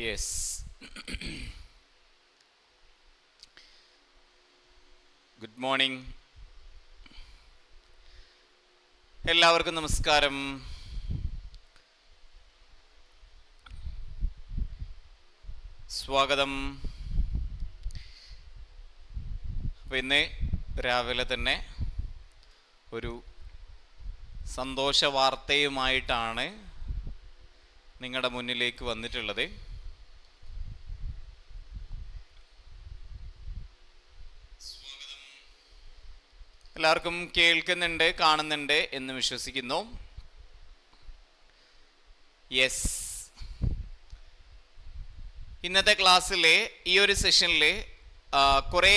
Yes Good morning. എല്ലാവർക്കും നമസ്കാരം. സ്വാഗതം. അപ്പോൾ ഇന്ന് രാവിലെ തന്നെ ഒരു സന്തോഷ വാർത്തയുമായിട്ടാണ് നിങ്ങളുടെ മുന്നിലേക്ക് വന്നിട്ടുള്ളത്. എല്ലാവർക്കും കേൾക്കുന്നുണ്ട് കാണുന്നുണ്ട് എന്ന് വിശ്വസിക്കുന്നു. യെസ് ഇന്നത്തെ ക്ലാസ്സിലെ ഈ ഒരു സെഷനിൽ കുറേ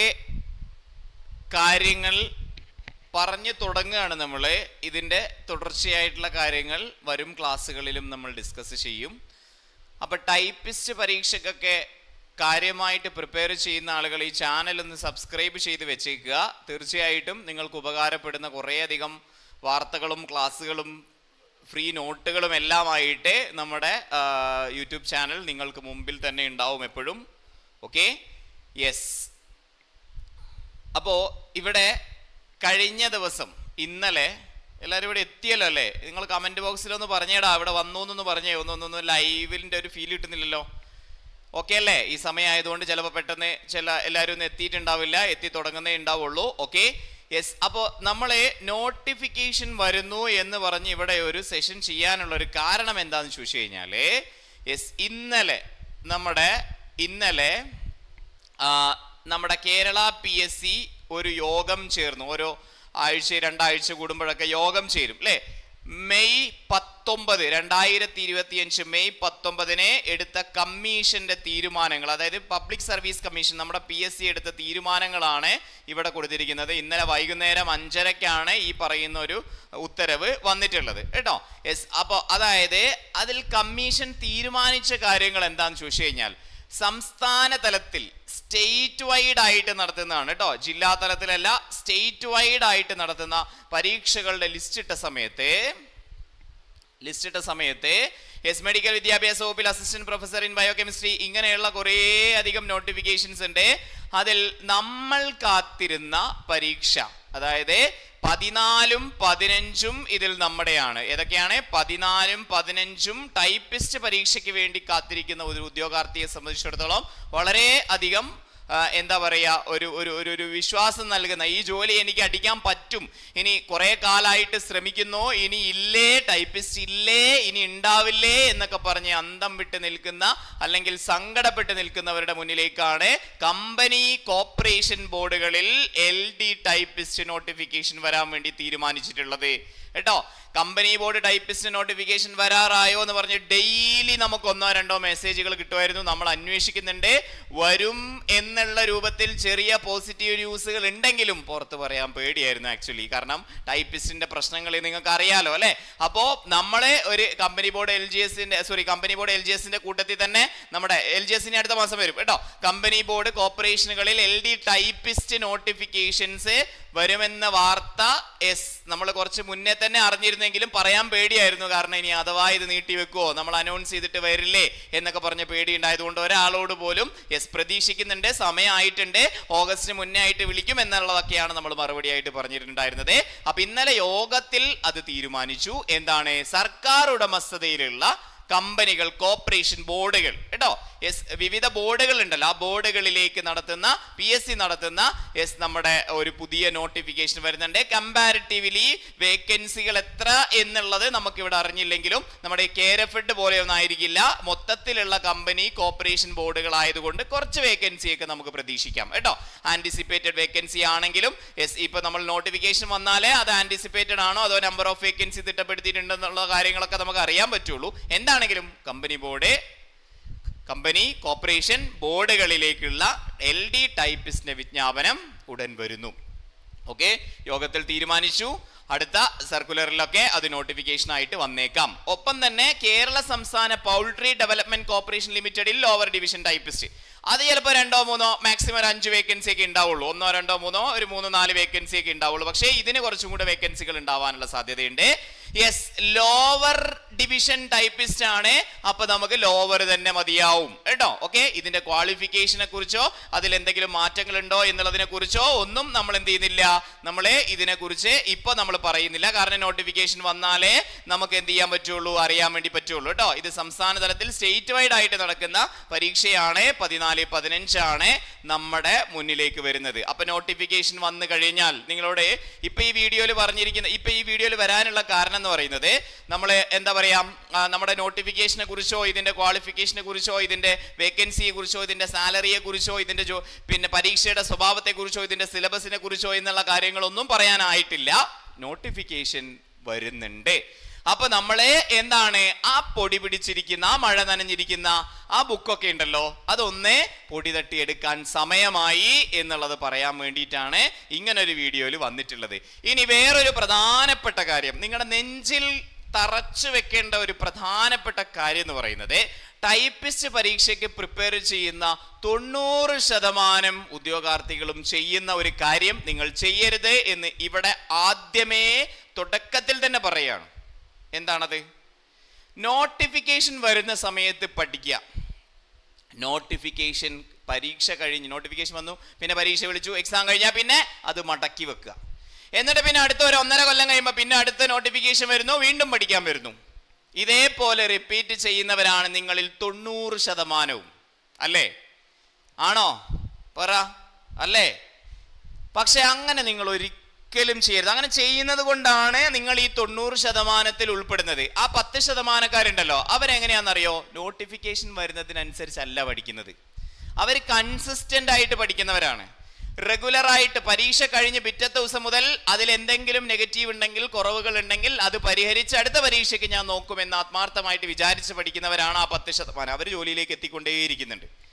കാര്യങ്ങൾ പറഞ്ഞു തുടങ്ങുകയാണ് നമ്മൾ ഇതിന്റെ തുടർച്ചയായിട്ടുള്ള കാര്യങ്ങൾ വരും ക്ലാസ്സുകളിലും നമ്മൾ ഡിസ്കസ് ചെയ്യും. അപ്പോൾ ടൈപ്പിസ്റ്റ് പരീക്ഷയ്ക്കൊക്കെ കാര്യമായിട്ട് പ്രിപ്പയർ ചെയ്യുന്ന ആളുകൾ ഈ ചാനൽ ഒന്ന് സബ്സ്ക്രൈബ് ചെയ്ത് വെച്ചേക്കുക. തീർച്ചയായിട്ടും നിങ്ങൾക്ക് ഉപകാരപ്പെടുന്ന കുറേയധികം വാർത്തകളും ക്ലാസ്സുകളും ഫ്രീ നോട്ടുകളും എല്ലാമായിട്ട് നമ്മുടെ യൂട്യൂബ് ചാനൽ നിങ്ങൾക്ക് മുമ്പിൽ തന്നെ ഉണ്ടാവും എപ്പോഴും. ഓക്കെ യെസ് അപ്പോൾ ഇവിടെ കഴിഞ്ഞ ദിവസം ഇന്നലെ എല്ലാവരും ഇവിടെ എത്തിയല്ലോ അല്ലേ? നിങ്ങൾ കമന്റ് ബോക്സിലൊന്ന് പറഞ്ഞേടാ അവിടെ വന്നു എന്നൊന്ന് പറഞ്ഞേ. ഒന്നൊന്നൊന്ന് ലൈവിന്റെ ഒരു ഫീൽ കിട്ടുന്നില്ലല്ലോ. ഓക്കെ അല്ലേ? ഈ സമയമായതുകൊണ്ട് ചിലപ്പോൾ പെട്ടെന്ന് ചില എല്ലാവരും എത്തിയിട്ടുണ്ടാവില്ല. എത്തി തുടങ്ങുന്നേ ഉണ്ടാവുള്ളൂ. ഓക്കെ യെസ് അപ്പോൾ നമ്മളെ നോട്ടിഫിക്കേഷൻ വരുന്നു എന്ന് പറഞ്ഞ് ഇവിടെ ഒരു സെഷൻ ചെയ്യാനുള്ള ഒരു കാരണം എന്താണെന്ന് ചോദിച്ചു കഴിഞ്ഞാൽ യെസ് ഇന്നലെ നമ്മുടെ ഇന്നലെ നമ്മുടെ കേരള പി എസ് സി ഒരു യോഗം ചേർന്നു. ഓരോ ആഴ്ച രണ്ടാഴ്ച കൂടുമ്പോഴൊക്കെ യോഗം ചേരും. അല്ലേ മെയ് പത്തൊമ്പത് രണ്ടായിരത്തി ഇരുപത്തിയഞ്ച് മെയ് പത്തൊമ്പതിന് എടുത്ത കമ്മീഷന്റെ തീരുമാനങ്ങൾ അതായത് പബ്ലിക് സർവീസ് കമ്മീഷൻ നമ്മുടെ പി എസ് സി എടുത്ത തീരുമാനങ്ങളാണ് ഇവിടെ കൊടുത്തിരിക്കുന്നത്. ഇന്നലെ വൈകുന്നേരം അഞ്ചരക്കാണ് ഈ പറയുന്ന ഒരു ഉത്തരവ് വന്നിട്ടുള്ളത്. കേട്ടോ? യെസ് അപ്പോൾ അതായത് അതിൽ കമ്മീഷൻ തീരുമാനിച്ച കാര്യങ്ങൾ എന്താണെന്ന് ചോദിച്ചു കഴിഞ്ഞാൽ സംസ്ഥാന തലത്തിൽ സ്റ്റേറ്റ് വൈഡ് ആയിട്ട് നടത്തുന്നതാണ് കേട്ടോ. ജില്ലാ തലത്തിലല്ല സ്റ്റേറ്റ് വൈഡ് ആയിട്ട് നടത്തുന്ന പരീക്ഷകളുടെ ലിസ്റ്റ് ഇട്ട സമയത്ത് ലിസ്റ്റ് ഇട്ട സമയത്ത് എസ് മെഡിക്കൽ വിദ്യാഭ്യാസ വകുപ്പിൽ അസിസ്റ്റന്റ് പ്രൊഫസർ ഇൻ ബയോകെമിസ്ട്രി ഇങ്ങനെയുള്ള കുറേ അധികം നോട്ടിഫിക്കേഷൻസ് ഉണ്ട്. അതിൽ നമ്മൾ കാത്തിരുന്ന പരീക്ഷ അതായത് പതിനാലും പതിനഞ്ചും ഇതിൽ നമ്മുടെയാണ്. ഏതൊക്കെയാണ്? പതിനാലും പതിനഞ്ചും ടൈപ്പിസ്റ്റ് പരീക്ഷയ്ക്ക് വേണ്ടി കാത്തിരിക്കുന്ന ഒരു ഉദ്യോഗാർത്ഥിയെ സംബന്ധിച്ചിടത്തോളം വളരെ അധികം എന്താ പറയുക ഒരു ഒരു ഒരു ഒരു വിശ്വാസം നൽകുന്ന ഈ ജോലി എനിക്ക് അടിക്കാൻ പറ്റും. ഇനി കുറേ കാലമായിട്ട് ശ്രമിക്കുന്നു ഇനി ഇല്ലേ ടൈപ്പിസ്റ്റ് ഇല്ലേ ഇനി ഉണ്ടാവില്ലേ എന്നൊക്കെ പറഞ്ഞ് അന്തം വിട്ട് നിൽക്കുന്ന അല്ലെങ്കിൽ സങ്കടപ്പെട്ട് നിൽക്കുന്നവരുടെ മുന്നിലേക്കാണ് കമ്പനി കോപ്പറേഷൻ ബോർഡുകളിൽ എൽ ഡി ടൈപ്പിസ്റ്റ് നോട്ടിഫിക്കേഷൻ വരാൻ വേണ്ടി തീരുമാനിച്ചിട്ടുള്ളത്. കേട്ടോ? കമ്പനി ബോർഡ് ടൈപ്പിസ്റ്റ് നോട്ടിഫിക്കേഷൻ വരാറായോ എന്ന് പറഞ്ഞ് ഡെയിലി നമുക്ക് ഒന്നോ രണ്ടോ മെസ്സേജുകൾ കിട്ടുമായിരുന്നു. നമ്മൾ അന്വേഷിക്കുന്നുണ്ട്. വരും എന്നുള്ള രൂപത്തിൽ ചെറിയ പോസിറ്റീവ് ന്യൂസുകൾ ഉണ്ടെങ്കിലും പുറത്ത് പറയാൻ പേടിയായിരുന്നു ആക്ച്വലി കാരണം ടൈപ്പിസ്റ്റിന്റെ പ്രശ്നങ്ങൾ നിങ്ങൾക്ക് അറിയാലോ അല്ലെ? അപ്പോ നമ്മളെ ഒരു കമ്പനി ബോർഡ് എൽ ജി എസിന്റെ sorry company board L G എസിന്റെ കൂട്ടത്തിൽ തന്നെ നമ്മുടെ എൽ ജി എസിന് അടുത്ത മാസം വരും കേട്ടോ. കമ്പനി ബോർഡ് കോർപ്പറേഷനുകളിൽ എൽ ഡി ടൈപ്പിസ്റ്റ് നോട്ടിഫിക്കേഷൻസ് വരുമെന്ന വാർത്ത എസ് നമ്മൾ കുറച്ച് മുന്നേ തന്നെ അറിഞ്ഞിരുന്നെങ്കിലും പറയാൻ പേടിയായിരുന്നു. കാരണം ഇനി അഥവാ ഇത് നീട്ടി വെക്കുവോ നമ്മൾ അനൗൺസ് ചെയ്തിട്ട് വരില്ലേ എന്നൊക്കെ പറഞ്ഞ പേടി ഉണ്ടായതുകൊണ്ട് ഒരാളോട് പോലും എസ് പ്രതീക്ഷിക്കുന്നുണ്ട്. സമയമായിട്ടുണ്ട്. ഓഗസ്റ്റിന് മുന്നേ ആയിട്ട് വിളിക്കും എന്നുള്ളതൊക്കെയാണ് നമ്മൾ മറുപടി ആയിട്ട് പറഞ്ഞിട്ടുണ്ടായിരുന്നത്. അപ്പൊ ഇന്നലെ യോഗത്തിൽ അത് തീരുമാനിച്ചു. എന്താണ്? സർക്കാർ ഉടമസ്ഥതയിലുള്ള കമ്പനികൾ കോർപ്പറേഷൻ ബോർഡുകൾ. കേട്ടോ? എസ് വിവിധ ബോർഡുകൾ ഉണ്ടല്ലോ ആ ബോർഡുകളിലേക്ക് നടത്തുന്ന പി എസ് സി നടത്തുന്ന എസ് നമ്മുടെ ഒരു പുതിയ നോട്ടിഫിക്കേഷൻ വരുന്നുണ്ട്. കമ്പാരിറ്റീവ്ലി വേക്കൻസികൾ എത്ര എന്നുള്ളത് നമുക്ക് ഇവിടെ അറിഞ്ഞില്ലെങ്കിലും നമ്മുടെ കേരഫെഡ് പോലെ ആയിരിക്കില്ല. മൊത്തത്തിലുള്ള കമ്പനി കോർപ്പറേഷൻ ബോർഡുകൾ ആയതുകൊണ്ട് കുറച്ച് വേക്കൻസി ഒക്കെ നമുക്ക് പ്രതീക്ഷിക്കാം. കേട്ടോ? ആന്റിസിപ്പേറ്റഡ് വേക്കൻസി ആണെങ്കിലും എസ് ഇപ്പൊ നമ്മൾ നോട്ടിഫിക്കേഷൻ വന്നാലേ അത് ആന്റിസിപ്പേറ്റഡ് ആണോ അതോ നമ്പർ ഓഫ് വേക്കൻസി തിട്ടപ്പെടുത്തിയിട്ടുണ്ടെന്നുള്ള കാര്യങ്ങളൊക്കെ നമുക്ക് അറിയാൻ പറ്റുള്ളൂ. എന്താണെങ്കിലും കമ്പനി ബോർഡ് കമ്പനി കോർപ്പറേഷൻ ബോർഡുകളിലേക്കുള്ള എൽ ഡി ടൈപ്പിസ്റ്റിന്റെ വിജ്ഞാപനം ഉടൻ വരുന്നു. ഓക്കെ യോഗത്തിൽ തീരുമാനിച്ചു. അടുത്ത സർക്കുലറിലൊക്കെ അത് നോട്ടിഫിക്കേഷൻ ആയിട്ട് വന്നേക്കാം. ഒപ്പം തന്നെ കേരള സംസ്ഥാന പൗൾട്രി ഡെവലപ്മെന്റ് കോർപ്പറേഷൻ ലിമിറ്റഡിൽ ലോവർ ഡിവിഷൻ ടൈപ്പിസ്റ്റ് അത് ചിലപ്പോൾ രണ്ടോ മൂന്നോ മാക്സിമം ഒരു അഞ്ച് വേക്കൻസി ഒക്കെ ഉണ്ടാവുള്ളൂ. ഒന്നോ രണ്ടോ മൂന്നോ ഒരു മൂന്നോ നാല് വേക്കൻസി ഒക്കെ ഉണ്ടാവുള്ളൂ. പക്ഷേ ഇതിന് കുറച്ചും കൂടെ വേക്കൻസികൾ ഉണ്ടാവാനുള്ള സാധ്യതയുണ്ട്. യെസ് ലോവർ ഡിവിഷൻ ടൈപ്പിസ്റ്റ് ആണ്. അപ്പൊ നമുക്ക് ലോവർ തന്നെ മതിയാവും. കേട്ടോ? ഓക്കെ ഇതിന്റെ ക്വാളിഫിക്കേഷനെ കുറിച്ചോ അതിൽ എന്തെങ്കിലും മാറ്റങ്ങൾ ഉണ്ടോ എന്നുള്ളതിനെ കുറിച്ചോ ഒന്നും നമ്മൾ എന്ത് ചെയ്യുന്നില്ല. നമ്മളെ ഇതിനെ കുറിച്ച് ഇപ്പൊ നമ്മൾ പറയുന്നില്ല. കാരണം നോട്ടിഫിക്കേഷൻ വന്നാലേ നമുക്ക് എന്ത് ചെയ്യാൻ പറ്റുള്ളൂ? അറിയാൻ വേണ്ടി പറ്റുള്ളൂ. കേട്ടോ? ഇത് സംസ്ഥാന തലത്തിൽ സ്റ്റേറ്റ് വൈഡ് ആയിട്ട് നടക്കുന്ന പരീക്ഷയാണ്. പതിനാല് പതിനഞ്ചാണ് നമ്മുടെ മുന്നിലേക്ക് വരുന്നത്. അപ്പൊ നോട്ടിഫിക്കേഷൻ വന്നു കഴിഞ്ഞാൽ നിങ്ങളോട് ഇപ്പൊ ഈ വീഡിയോയിൽ പറഞ്ഞിരിക്കുന്ന ഇപ്പൊ ഈ വീഡിയോയിൽ വരാനുള്ള കാരണം എന്ന് പറയുന്നത്. നമ്മൾ എന്താ പറയുക നമ്മുടെ നോട്ടിഫിക്കേഷനെ കുറിച്ചോ ഇതിന്റെ ക്വാളിഫിക്കേഷനെ കുറിച്ചോ ഇതിന്റെ വേക്കൻസിയെ കുറിച്ചോ ഇതിന്റെ സാലറിയെ കുറിച്ചോ ഇതിന്റെ പിന്നെ പരീക്ഷയുടെ സ്വഭാവത്തെക്കുറിച്ചോ ഇതിന്റെ സിലബസിനെ കുറിച്ചോ എന്നുള്ള കാര്യങ്ങളൊന്നും പറയാനായിട്ടില്ല. നോട്ടിഫിക്കേഷൻ വരുന്നുണ്ട്. അപ്പൊ നമ്മളെ എന്താണ്? ആ പൊടി പിടിച്ചിരിക്കുന്ന ആ മഴ നനഞ്ഞിരിക്കുന്ന ആ ബുക്കൊക്കെ ഉണ്ടല്ലോ അതൊന്നേ പൊടി തട്ടിയെടുക്കാൻ സമയമായി എന്നുള്ളത് പറയാൻ വേണ്ടിയിട്ടാണ് ഇങ്ങനെ ഒരു വീഡിയോയിൽ വന്നിട്ടുള്ളത്. ഇനി വേറൊരു പ്രധാനപ്പെട്ട കാര്യം. നിങ്ങളുടെ നെഞ്ചിൽ തറച്ചു വെക്കേണ്ട ഒരു പ്രധാനപ്പെട്ട കാര്യം എന്ന് പറയുന്നത് ടൈപ്പിസ്റ്റ് പരീക്ഷയ്ക്ക് പ്രിപ്പയർ ചെയ്യുന്ന തൊണ്ണൂറ് ശതമാനം ഉദ്യോഗാർത്ഥികളും ചെയ്യുന്ന ഒരു കാര്യം നിങ്ങൾ ചെയ്യരുത് എന്ന് ഇവിടെ ആദ്യമേ തുടക്കത്തിൽ തന്നെ പറയാണ്. എന്താണത്? നോട്ടിഫിക്കേഷൻ വരുന്ന സമയത്ത് പഠിക്കുക. നോട്ടിഫിക്കേഷൻ പരീക്ഷ കഴിഞ്ഞ് നോട്ടിഫിക്കേഷൻ വന്നു പിന്നെ പരീക്ഷ വിളിച്ചു എക്സാം കഴിഞ്ഞാൽ പിന്നെ അത് മടക്കി വെക്കുക. എന്നിട്ട് പിന്നെ അടുത്ത ഒരു ഒന്നര കൊല്ലം കഴിയുമ്പോൾ പിന്നെ അടുത്ത നോട്ടിഫിക്കേഷൻ വരുന്നു വീണ്ടും പഠിക്കാൻ വരുന്നു. ഇതേപോലെ റിപ്പീറ്റ് ചെയ്യുന്നവരാണ് നിങ്ങളിൽ തൊണ്ണൂറ് ശതമാനവും. അല്ലേ? ആണോ? പറ. അല്ലേ? പക്ഷെ അങ്ങനെ നിങ്ങൾ ഒരിക്കലും ചെയ്യരുത്. അങ്ങനെ ചെയ്യുന്നത് കൊണ്ടാണ് നിങ്ങൾ ഈ തൊണ്ണൂറ് ശതമാനത്തിൽ ഉൾപ്പെടുന്നത്. ആ പത്ത് ശതമാനക്കാരുണ്ടല്ലോ അവരെങ്ങനെയാണെന്നറിയോ? നോട്ടിഫിക്കേഷൻ വരുന്നതിനനുസരിച്ചല്ല പഠിക്കുന്നത്. അവർ കൺസിസ്റ്റന്റ് ആയിട്ട് പഠിക്കുന്നവരാണ്. റെഗുലർ ആയിട്ട് പരീക്ഷ കഴിഞ്ഞ് പിറ്റത്തെ ദിവസം മുതൽ അതിൽ എന്തെങ്കിലും നെഗറ്റീവ് ഉണ്ടെങ്കിൽ കുറവുകൾ ഉണ്ടെങ്കിൽ അത് പരിഹരിച്ച് അടുത്ത പരീക്ഷയ്ക്ക് ഞാൻ നോക്കുമെന്ന് ആത്മാർത്ഥമായിട്ട് വിചാരിച്ച് പഠിക്കുന്നവരാണ് ആ പത്ത് ശതമാനം. അവർ ജോലിയിലേക്ക് എത്തിക്കൊണ്ടേയിരിക്കുന്നുണ്ട്.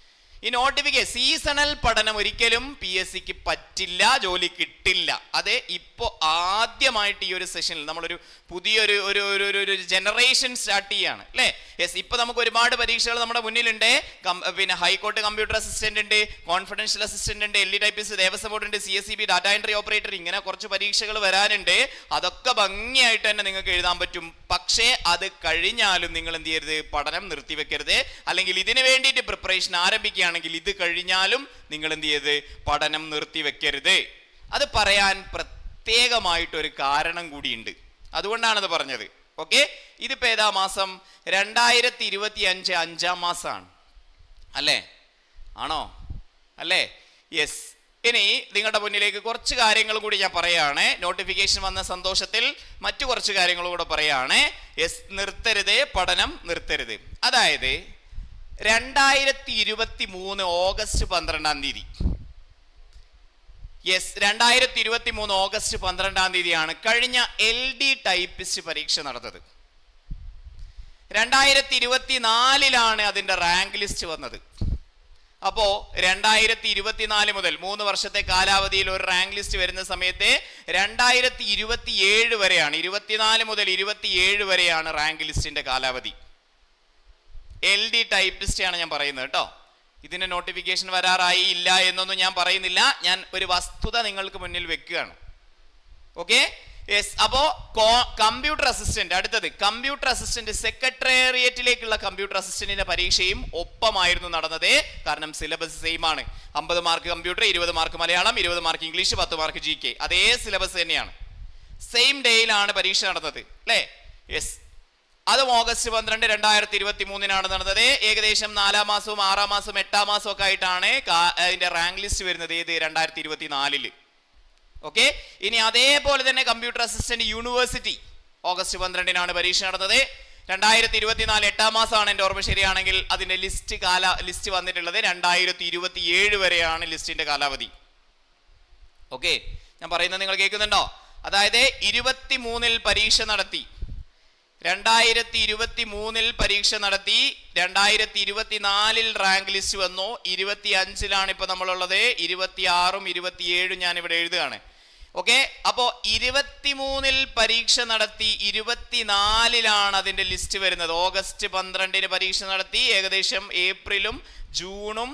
ഈ നോട്ടിഫിക്കേഷൻ സീസണൽ പഠനം ഒരിക്കലും പി എസ് സിക്ക് പറ്റില്ല ജോലി കിട്ടില്ല. അതെ ഇപ്പോൾ ആദ്യമായിട്ട് ഈ ഒരു സെഷനിൽ നമ്മളൊരു പുതിയൊരു ഒരു ഒരു ഒരു ജനറേഷൻ സ്റ്റാർട്ട് ചെയ്യാണ് അല്ലേ? യെസ് ഇപ്പോൾ നമുക്ക് ഒരുപാട് പരീക്ഷകൾ നമ്മുടെ മുന്നിലുണ്ട്. പിന്നെ ഹൈക്കോർട്ട് കമ്പ്യൂട്ടർ അസിസ്റ്റന്റ് ഉണ്ട് കോൺഫിഡൻഷ്യൽ അസിസ്റ്റന്റ് ഉണ്ട് L E typist Devaswom board ഉണ്ട് C S C B data entry operator ഇങ്ങനെ കുറച്ച് പരീക്ഷകൾ വരാനുണ്ട്. അതൊക്കെ ഭംഗിയായിട്ട് തന്നെ നിങ്ങൾക്ക് എഴുതാൻ പറ്റും. പക്ഷേ അത് കഴിഞ്ഞാലും നിങ്ങൾ എന്ത് ചെയ്യരുത്? പഠനം നിർത്തിവെക്കരുത്. അല്ലെങ്കിൽ ഇതിനു വേണ്ടിയിട്ട് പ്രിപ്പറേഷൻ ആരംഭിക്കുകയാണെങ്കിൽ ഇത് കഴിഞ്ഞാലും നിങ്ങൾ എന്ത് ചെയ്ത് പഠനം നിർത്തിവെക്കരുത്. അത് പറയാൻ പ്രത്യേകമായിട്ടൊരു കാരണം കൂടിയുണ്ട്. അതുകൊണ്ടാണത് പറഞ്ഞത്. ഓക്കെ? ഇതിപ്പോ ഏതാ മാസം? രണ്ടായിരത്തി ഇരുപത്തി അഞ്ച് അഞ്ചാം മാസമാണ് അല്ലേ? ആണോ? അല്ലേ? യെസ് ഇനി നിങ്ങളുടെ മുന്നിലേക്ക് കുറച്ച് കാര്യങ്ങൾ കൂടി ഞാൻ പറയുകയാണ് നോട്ടിഫിക്കേഷൻ വന്ന സന്തോഷത്തിൽ മറ്റു കുറച്ച് കാര്യങ്ങളും കൂടെ പറയുകയാണ് യെസ് നിർത്തരുത്. പഠനം നിർത്തരുത്. അതായത് രണ്ടായിരത്തി ഇരുപത്തി മൂന്ന് ഓഗസ്റ്റ് പന്ത്രണ്ടാം തീയതി. യെസ് രണ്ടായിരത്തി ഇരുപത്തി മൂന്ന് ഓഗസ്റ്റ് പന്ത്രണ്ടാം തീയതിയാണ് കഴിഞ്ഞ എൽ ഡി ടൈപ്പിസ്റ്റ് പരീക്ഷ നടന്നത്. രണ്ടായിരത്തി ഇരുപത്തി നാലിലാണ് അതിന്റെ റാങ്ക് ലിസ്റ്റ് വന്നത്. അപ്പോൾ രണ്ടായിരത്തി ഇരുപത്തിനാല് മുതൽ മൂന്ന് വർഷത്തെ കാലാവധിയിൽ ഒരു റാങ്ക് ലിസ്റ്റ് വരുന്ന സമയത്തെ രണ്ടായിരത്തി ഇരുപത്തി ഏഴ് വരെയാണ് ഇരുപത്തിനാല് മുതൽ ഇരുപത്തിയേഴ് വരെയാണ് റാങ്ക് ലിസ്റ്റിന്റെ കാലാവധി. എൽ ഡി ആണ് ഞാൻ പറയുന്നത് കേട്ടോ. ഇതിന്റെ നോട്ടിഫിക്കേഷൻ വരാറായി ഇല്ല എന്നൊന്നും ഞാൻ പറയുന്നില്ല. ഞാൻ ഒരു വസ്തുത നിങ്ങൾക്ക് മുന്നിൽ വെക്കുകയാണ്. ഓക്കെ യെസ് അപ്പോ കമ്പ്യൂട്ടർ അസിസ്റ്റന്റ് അടുത്തത്. കമ്പ്യൂട്ടർ അസിസ്റ്റന്റ് സെക്രട്ടേറിയറ്റിലേക്കുള്ള കമ്പ്യൂട്ടർ അസിസ്റ്റന്റിന്റെ പരീക്ഷയും ഒപ്പമായിരുന്നു നടന്നത്. കാരണം സിലബസ് സെയിം ആണ്. അമ്പത് മാർക്ക് കമ്പ്യൂട്ടർ ഇരുപത് മാർക്ക് മലയാളം ഇരുപത് മാർക്ക് ഇംഗ്ലീഷ് പത്ത് മാർക്ക് ജി കെ അതേ സിലബസ് തന്നെയാണ്. സെയിം ഡേയിലാണ് പരീക്ഷ നടന്നത്. അല്ലേ? യെസ് അതും ഓഗസ്റ്റ് പന്ത്രണ്ട് രണ്ടായിരത്തി ഇരുപത്തി മൂന്നിനാണ് നടന്നത് ഏകദേശം നാലാം മാസവും ആറാം മാസവും എട്ടാം മാസവും ഒക്കെ ആയിട്ടാണ് അതിന്റെ റാങ്ക് ലിസ്റ്റ് വരുന്നത് ഏത് രണ്ടായിരത്തി ഇരുപത്തി നാലിൽ ഓക്കെ? ഇനി അതേപോലെ തന്നെ കമ്പ്യൂട്ടർ അസിസ്റ്റന്റ് യൂണിവേഴ്സിറ്റി ഓഗസ്റ്റ് പന്ത്രണ്ടിനാണ് പരീക്ഷ നടന്നത്. രണ്ടായിരത്തി ഇരുപത്തിനാല് എട്ടാം മാസമാണ് എന്റെ ഓർമ്മ ശരിയാണെങ്കിൽ അതിന്റെ ലിസ്റ്റ് കാല ലിസ്റ്റ് വന്നിട്ടുള്ളത് രണ്ടായിരത്തി ഇരുപത്തി ഏഴ് വരെയാണ് ലിസ്റ്റിന്റെ കാലാവധി. ഓക്കെ? ഞാൻ പറയുന്നത് നിങ്ങൾ കേൾക്കുന്നുണ്ടോ? അതായത് ഇരുപത്തി മൂന്നിൽ പരീക്ഷ നടത്തി. രണ്ടായിരത്തി ഇരുപത്തി മൂന്നിൽ പരീക്ഷ നടത്തി രണ്ടായിരത്തി ഇരുപത്തിനാലിൽ റാങ്ക് ലിസ്റ്റ് വന്നു ഇരുപത്തി അഞ്ചിലാണ് ഇപ്പൊ നമ്മളുള്ളത് ഇരുപത്തി ആറും ഇരുപത്തിയേഴും ഞാൻ ഇവിടെ എഴുതുകയാണ്. ഓക്കെ? അപ്പോ ഇരുപത്തിമൂന്നിൽ പരീക്ഷ നടത്തി ഇരുപത്തിനാലിലാണ് അതിന്റെ ലിസ്റ്റ് വരുന്നത്. ഓഗസ്റ്റ് പന്ത്രണ്ടിന് പരീക്ഷ നടത്തി ഏകദേശം ഏപ്രിലും ജൂണും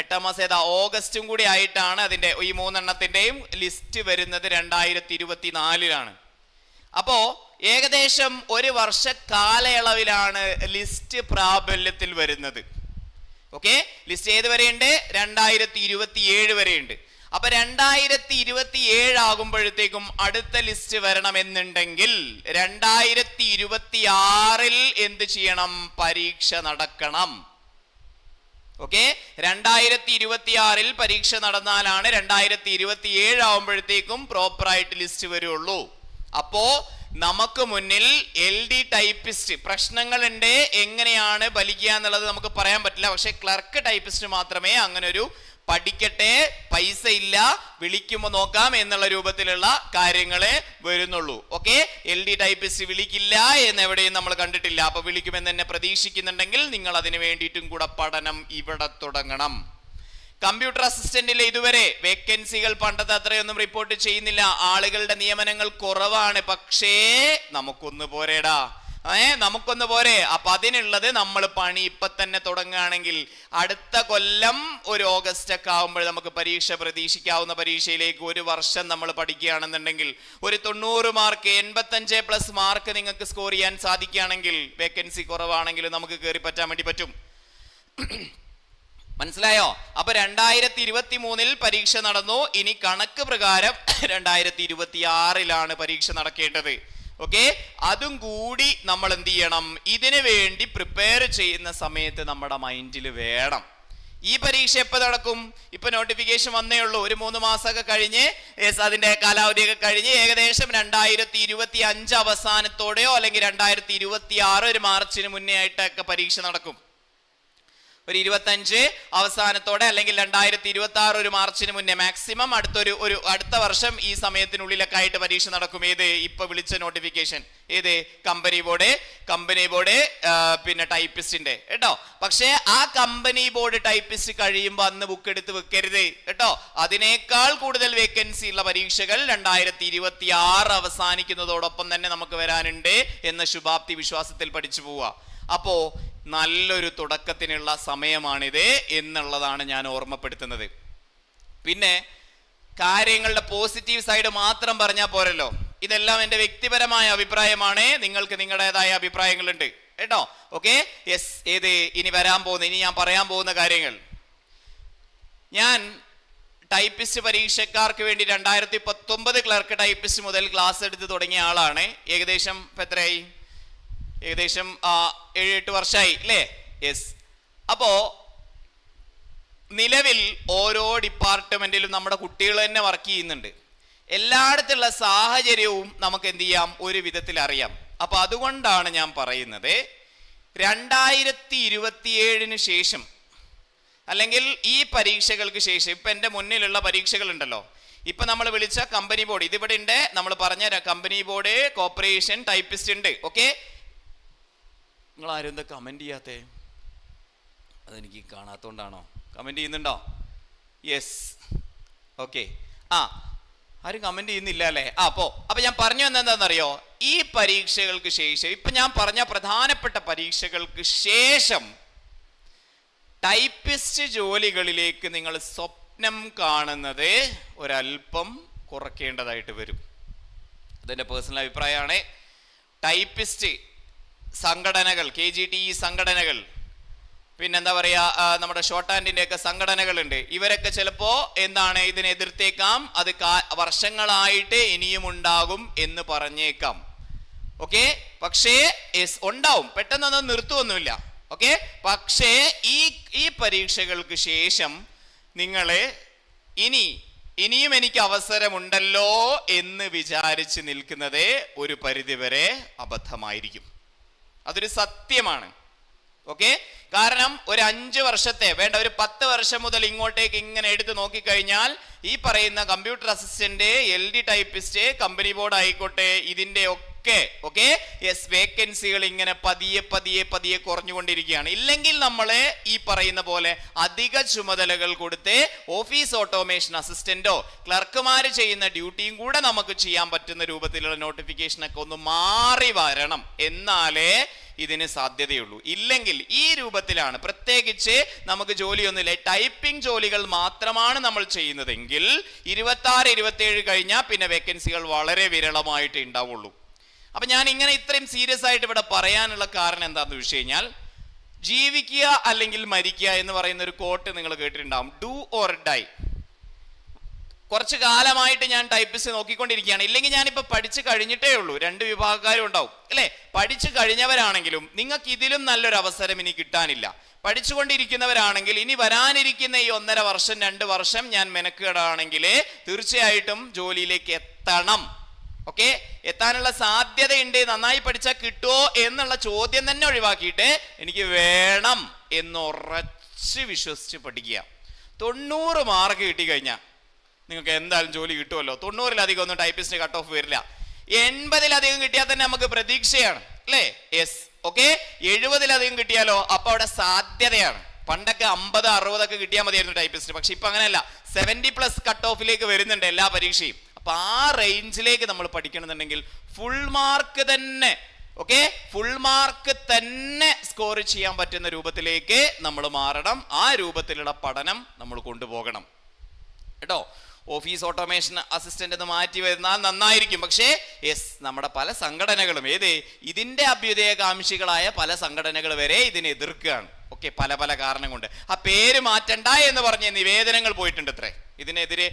എട്ടാം മാസം ഏതാ ഓഗസ്റ്റും കൂടി ആയിട്ടാണ് അതിന്റെ ഈ മൂന്നെണ്ണത്തിന്റെയും ലിസ്റ്റ് വരുന്നത് രണ്ടായിരത്തി ഇരുപത്തിനാലിലാണ് അപ്പോ ഏകദേശം ഒരു വർഷ കാലയളവിലാണ് ലിസ്റ്റ് പ്രാബല്യത്തിൽ വരുന്നത്. ഓക്കെ ലിസ്റ്റ് ഏത് വരെയുണ്ട്? രണ്ടായിരത്തി ഇരുപത്തി ഏഴ് വരെയുണ്ട്. അപ്പൊ രണ്ടായിരത്തി ഇരുപത്തി ഏഴ് ആകുമ്പോഴത്തേക്കും അടുത്ത ലിസ്റ്റ് വരണമെന്നുണ്ടെങ്കിൽ രണ്ടായിരത്തി ഇരുപത്തി ആറിൽ എന്ത് ചെയ്യണം? പരീക്ഷ നടക്കണം. ഓക്കെ രണ്ടായിരത്തി ഇരുപത്തി ആറിൽ പരീക്ഷ നടന്നാലാണ് രണ്ടായിരത്തി ഇരുപത്തി ഏഴ് ആകുമ്പോഴത്തേക്കും പ്രോപ്പറായിട്ട് ലിസ്റ്റ് വരുള്ളൂ. അപ്പോ നമുക്ക് മുന്നിൽ എൽ ഡി ടൈപ്പിസ്റ്റ് പ്രശ്നങ്ങളുണ്ട്. എങ്ങനെയാണ് ഫലിക്കുക എന്നുള്ളത് നമുക്ക് പറയാൻ പറ്റില്ല. പക്ഷെ ക്ലർക്ക് ടൈപ്പിസ്റ്റ് മാത്രമേ അങ്ങനെ ഒരു പഠിക്കട്ടെ പൈസ ഇല്ല വിളിക്കുമ്പോൾ നോക്കാം എന്നുള്ള രൂപത്തിലുള്ള കാര്യങ്ങളെ വരുന്നുള്ളൂ. ഓക്കെ എൽ ഡി ടൈപ്പിസ്റ്റ് വിളിക്കില്ല എന്ന് എവിടെയും നമ്മൾ കണ്ടിട്ടില്ല. അപ്പൊ വിളിക്കുമെന്ന് തന്നെ പ്രതീക്ഷിക്കുന്നുണ്ടെങ്കിൽ നിങ്ങൾ അതിന് വേണ്ടിയിട്ടും കൂടെ പഠനം ഇവിടെ തുടങ്ങണം. കമ്പ്യൂട്ടർ അസിസ്റ്റന്റിൽ ഇതുവരെ വേക്കൻസികൾ പണ്ടത്തെ അത്രയൊന്നും റിപ്പോർട്ട് ചെയ്യുന്നില്ല. ആളുകളുടെ നിയമനങ്ങൾ കുറവാണ്. പക്ഷേ നമുക്കൊന്ന് പോരേടാ. ഏ നമുക്കൊന്ന് പോരെ. അപ്പൊ അതിനുള്ളത് നമ്മൾ പണി ഇപ്പൊ തന്നെ തുടങ്ങുകയാണെങ്കിൽ അടുത്ത കൊല്ലം ഒരു ഓഗസ്റ്റ് ഒക്കെ ആകുമ്പോൾ നമുക്ക് പരീക്ഷ പ്രതീക്ഷിക്കാവുന്ന പരീക്ഷയിലേക്ക് ഒരു വർഷം നമ്മൾ പഠിക്കുകയാണെന്നുണ്ടെങ്കിൽ ഒരു തൊണ്ണൂറ് മാർക്ക് എൺപത്തഞ്ച് പ്ലസ് മാർക്ക് നിങ്ങൾക്ക് സ്കോർ ചെയ്യാൻ സാധിക്കുകയാണെങ്കിൽ വേക്കൻസി കുറവാണെങ്കിലും നമുക്ക് കയറി പറ്റാൻ വേണ്ടി പറ്റും. മനസ്സിലായോ? അപ്പൊ രണ്ടായിരത്തി ഇരുപത്തി മൂന്നിൽ പരീക്ഷ നടന്നു. ഇനി കണക്ക് പ്രകാരം രണ്ടായിരത്തി ഇരുപത്തി ആറിലാണ് പരീക്ഷ നടക്കേണ്ടത്. ഓക്കെ? അതും കൂടി നമ്മൾ എന്ത് ചെയ്യണം? ഇതിനു വേണ്ടി പ്രിപ്പയർ ചെയ്യുന്ന സമയത്ത് നമ്മുടെ മൈൻഡിൽ വേണം. ഈ പരീക്ഷ എപ്പോൾ നടക്കും? ഇപ്പൊ നോട്ടിഫിക്കേഷൻ വന്നേ ഉള്ളൂ. ഒരു മൂന്ന് മാസമൊക്കെ കഴിഞ്ഞ് അതിന്റെ കാലാവധിയൊക്കെ കഴിഞ്ഞ് ഏകദേശം രണ്ടായിരത്തി ഇരുപത്തി അഞ്ച് അവസാനത്തോടെയോ അല്ലെങ്കിൽ രണ്ടായിരത്തി ഇരുപത്തി ആറ് ഒരു മാർച്ചിന് മുന്നേ ആയിട്ടൊക്കെ പരീക്ഷ നടക്കും. ഒരു ഇരുപത്തഞ്ച് അവസാനത്തോടെ അല്ലെങ്കിൽ രണ്ടായിരത്തി ഇരുപത്തി ആറ് ഒരു മാർച്ചിന് മുന്നേ മാക്സിമം അടുത്തൊരു ഒരു അടുത്ത വർഷം ഈ സമയത്തിനുള്ളിലൊക്കെ ആയിട്ട് പരീക്ഷ നടക്കും. ഏത്? ഇപ്പൊ വിളിച്ച നോട്ടിഫിക്കേഷൻ ഏത്? കമ്പനി ബോർഡ് കമ്പനി ബോർഡ് പിന്നെ ടൈപ്പിസ്റ്റിന്റെ കേട്ടോ? പക്ഷേ ആ കമ്പനി ബോർഡ് ടൈപ്പിസ്റ്റ് കഴിയുമ്പോൾ അന്ന് ബുക്ക് എടുത്ത് വെക്കരുത്. കേട്ടോ? അതിനേക്കാൾ കൂടുതൽ വേക്കൻസി ഉള്ള പരീക്ഷകൾ രണ്ടായിരത്തി ഇരുപത്തി ആറ് അവസാനിക്കുന്നതോടൊപ്പം തന്നെ നമുക്ക് വരാനുണ്ട് എന്ന ശുഭാപ്തി വിശ്വാസത്തിൽ പഠിച്ചു പോവുക. അപ്പോ നല്ലൊരു തുടക്കത്തിനുള്ള സമയമാണിത് എന്നുള്ളതാണ് ഞാൻ ഓർമ്മപ്പെടുത്തുന്നത്. പിന്നെ കാര്യങ്ങളുടെ പോസിറ്റീവ് സൈഡ് മാത്രം പറഞ്ഞാൽ പോരല്ലോ. ഇതെല്ലാം എന്റെ വ്യക്തിപരമായ അഭിപ്രായമാണ്. നിങ്ങൾക്ക് നിങ്ങളുടേതായ അഭിപ്രായങ്ങളുണ്ട്. കേട്ടോ? ഓക്കെ യെസ് ഏത്? ഇനി വരാൻ പോകുന്ന ഇനി ഞാൻ പറയാൻ പോകുന്ന കാര്യങ്ങൾ. ഞാൻ ടൈപ്പിസ്റ്റ് പരീക്ഷക്കാർക്ക് വേണ്ടി രണ്ടായിരത്തി പത്തൊമ്പത് ക്ലർക്ക് ടൈപ്പിസ്റ്റ് മുതൽ ക്ലാസ് എടുത്ത് തുടങ്ങിയ ആളാണ്. ഏകദേശം എത്രയായി? ഏകദേശം ഏഴ് എട്ട് വർഷമായി അല്ലേ? യെസ് അപ്പോ നിലവിൽ ഓരോ ഡിപ്പാർട്ട്മെന്റിലും നമ്മുടെ കുട്ടികൾ തന്നെ വർക്ക് ചെയ്യുന്നുണ്ട്. എല്ലായിടത്തുള്ള സാഹചര്യവും നമുക്ക് എന്ത് ചെയ്യാം? ഒരു വിധത്തിൽ അറിയാം. അപ്പോൾ അതുകൊണ്ടാണ് ഞാൻ പറയുന്നത് രണ്ടായിരത്തി ഇരുപത്തിയേഴിന് ശേഷം അല്ലെങ്കിൽ ഈ പരീക്ഷകൾക്ക് ശേഷം ഇപ്പൊ എന്റെ മുന്നിലുള്ള പരീക്ഷകൾ ഉണ്ടല്ലോ ഇപ്പൊ നമ്മൾ വിളിച്ച കമ്പനി ബോർഡ് ഇതിവിടെ ഉണ്ട് നമ്മൾ പറഞ്ഞ കമ്പനി ബോർഡ് കോർപ്പറേഷൻ ടൈപ്പിസ്റ്റ് ഉണ്ട് ഓക്കെ നിങ്ങൾ ആരും എന്താ കമന്റ് ചെയ്യാത്തേ? അതെനിക്ക് കാണാത്തോണ്ടാണോ? കമന്റ് ചെയ്യുന്നുണ്ടോ? യെസ് ഓക്കെ ആ ആരും കമന്റ് ചെയ്യുന്നില്ല അല്ലേ? ആ അപ്പോൾ അപ്പോൾ ഞാൻ പറഞ്ഞു വന്നെന്താണെന്നറിയോ ഈ പരീക്ഷകൾക്ക് ശേഷം ഇപ്പം ഞാൻ പറഞ്ഞ പ്രധാനപ്പെട്ട പരീക്ഷകൾക്ക് ശേഷം ടൈപ്പിസ്റ്റ് ജോലികളിലേക്ക് നിങ്ങൾ സ്വപ്നം കാണുന്നത് ഒരല്പം കുറയ്ക്കേണ്ടതായിട്ട് വരും. അതെന്റെ പേഴ്സണൽ അഭിപ്രായമാണ്. ടൈപ്പിസ്റ്റ് സംഘടനകൾ കെ ജി ടി ഇ സംഘടനകൾ പിന്നെന്താ പറയാ ആ, നമ്മുടെ ഷോർട്ട് ഹാൻഡിന്റെ ഒക്കെ സംഘടനകളുണ്ട്. ഇവരൊക്കെ ചിലപ്പോ എന്താണ് ഇതിനെ എതിർത്തേക്കാം അത് വർഷങ്ങളായിട്ട് ഇനിയും ഉണ്ടാകും എന്ന് പറഞ്ഞേക്കാം. ഓക്കെ? പക്ഷേ ഉണ്ടാവും. പെട്ടെന്നൊന്നും നിർത്തുവൊന്നുമില്ല. ഓക്കെ? പക്ഷേ ഈ ഈ പരീക്ഷകൾക്ക് ശേഷം നിങ്ങൾ ഇനി ഇനിയും എനിക്ക് അവസരമുണ്ടല്ലോ എന്ന് വിചാരിച്ച് നിൽക്കുന്നത് ഒരു പരിധിവരെ അബദ്ധമായിരിക്കും. അതൊരു സത്യമാണ്. ഓക്കെ? കാരണം ഒരു അഞ്ച് വർഷത്തെ വേണ്ട ഒരു പത്ത് വർഷം മുതൽ ഇങ്ങോട്ടേക്ക് ഇങ്ങനെ എടുത്ത് നോക്കിക്കഴിഞ്ഞാൽ ഈ പറയുന്ന computer assistant L D typist company board ആയിക്കോട്ടെ ഇതിന്റെ ഒക്കെ ഓക്കെ യെസ് വേക്കൻസികൾ ഇങ്ങനെ പതിയെ പതിയെ പതിയെ കുറഞ്ഞുകൊണ്ടിരിക്കുകയാണ്. ഇല്ലെങ്കിൽ നമ്മൾ ഈ പറയുന്ന പോലെ അധിക ചുമതലകൾ കൊടുത്ത് ഓഫീസ് ഓട്ടോമേഷൻ അസിസ്റ്റന്റോ ക്ലർക്കുമാർ ചെയ്യുന്ന ഡ്യൂട്ടിയും കൂടെ നമുക്ക് ചെയ്യാൻ പറ്റുന്ന രൂപത്തിലുള്ള നോട്ടിഫിക്കേഷൻ ഒക്കെ ഒന്ന് മാറി വരണം. എന്നാലേ ഇതിന് സാധ്യതയുള്ളൂ. ഇല്ലെങ്കിൽ ഈ രൂപത്തിലാണ് പ്രത്യേകിച്ച് നമുക്ക് ജോലിയൊന്നുമില്ല. ടൈപ്പിംഗ് ജോലികൾ മാത്രമാണ് നമ്മൾ ചെയ്യുന്നതെങ്കിൽ ഇരുപത്തി ആറ് ഇരുപത്തി കഴിഞ്ഞാൽ പിന്നെ വേക്കൻസികൾ വളരെ വിരളമായിട്ട് ഉണ്ടാവുള്ളൂ. അപ്പൊ ഞാൻ ഇങ്ങനെ ഇത്രയും സീരിയസ് ആയിട്ട് ഇവിടെ പറയാനുള്ള കാരണം എന്താണെന്ന് വെച്ച് കഴിഞ്ഞാൽ ജീവിക്കുക അല്ലെങ്കിൽ മരിക്കുക എന്ന് പറയുന്ന ഒരു കോട്ട് നിങ്ങൾ കേട്ടിട്ടുണ്ടാവും. ഡു ഓർ ഡൈ കുറച്ച് കാലമായിട്ട് ഞാൻ ടൈപ്പിസ്റ്റ് നോക്കിക്കൊണ്ടിരിക്കുകയാണ്. ഇല്ലെങ്കിൽ ഞാനിപ്പോൾ പഠിച്ചു കഴിഞ്ഞിട്ടേ ഉള്ളൂ. രണ്ട് വിഭാഗക്കാരും ഉണ്ടാവും. അല്ലേ? പഠിച്ചു കഴിഞ്ഞവരാണെങ്കിലും നിങ്ങൾക്ക് ഇതിലും നല്ലൊരു അവസരം ഇനി കിട്ടാനില്ല. പഠിച്ചുകൊണ്ടിരിക്കുന്നവരാണെങ്കിൽ ഇനി വരാനിരിക്കുന്ന ഈ ഒന്നര വർഷം രണ്ട് വർഷം ഞാൻ മെനക്കേടാണെങ്കിൽ തീർച്ചയായിട്ടും ജോലിയിലേക്ക് എത്തണം. ഓക്കെ? എത്താനുള്ള സാധ്യതയുണ്ട്. നന്നായി പഠിച്ചാൽ കിട്ടുമോ എന്നുള്ള ചോദ്യം തന്നെ ഒഴിവാക്കിയിട്ട് എനിക്ക് വേണം എന്ന് ഉറച്ച് വിശ്വസിച്ച് പഠിക്കുക. തൊണ്ണൂറ് മാർക്ക് കിട്ടി കഴിഞ്ഞാൽ നിങ്ങൾക്ക് എന്തായാലും ജോലി കിട്ടുമല്ലോ തൊണ്ണൂറിലധികം ഒന്നും ടൈപ്പിസ്റ്റ് കട്ട് ഓഫ് വരില്ല. എൺപതിലധികം കിട്ടിയാൽ തന്നെ നമുക്ക് പ്രതീക്ഷയാണ്. അല്ലേ? Yes okay? എഴുപതിലധികം കിട്ടിയാലോ? അപ്പൊ അവിടെ സാധ്യതയാണ്. പണ്ടൊക്കെ അമ്പത് അറുപതൊക്കെ കിട്ടിയാൽ മതിയായിരുന്നു ടൈപ്പിസ്റ്റ് പക്ഷെ ഇപ്പൊ അങ്ങനെയല്ല. സെവന്റി പ്ലസ് കട്ട് ഓഫിലേക്ക് വരുന്നുണ്ട് എല്ലാ പരീക്ഷയും. അപ്പൊ ആ റേഞ്ചിലേക്ക് നമ്മൾ പഠിക്കണമെന്നുണ്ടെങ്കിൽ ഫുൾ മാർക്ക് തന്നെ ഓക്കെ ഫുൾ മാർക്ക് തന്നെ സ്കോർ ചെയ്യാൻ പറ്റുന്ന രൂപത്തിലേക്ക് നമ്മൾ മാറണം. ആ രൂപത്തിലുള്ള പഠനം നമ്മൾ കൊണ്ടുപോകണം. കേട്ടോ? ഓഫീസ് ഓട്ടോമേഷൻ അസിസ്റ്റന്റ് എന്ന് മാറ്റി വരുന്നാൽ നന്നായിരിക്കും. പക്ഷേ യെസ് നമ്മുടെ പല സംഘടനകളും ഏത്? ഇതിന്റെ അഭ്യുദയകാംക്ഷികളായ പല സംഘടനകൾ വരെ ഇതിനെ എതിർക്കുകയാണ്. ഓക്കെ പല പല കാരണം കൊണ്ട് ആ പേര് മാറ്റണ്ട എന്ന് പറഞ്ഞ നിവേദനങ്ങൾ പോയിട്ടുണ്ട് അത്രേ ഇതിനെതിരെ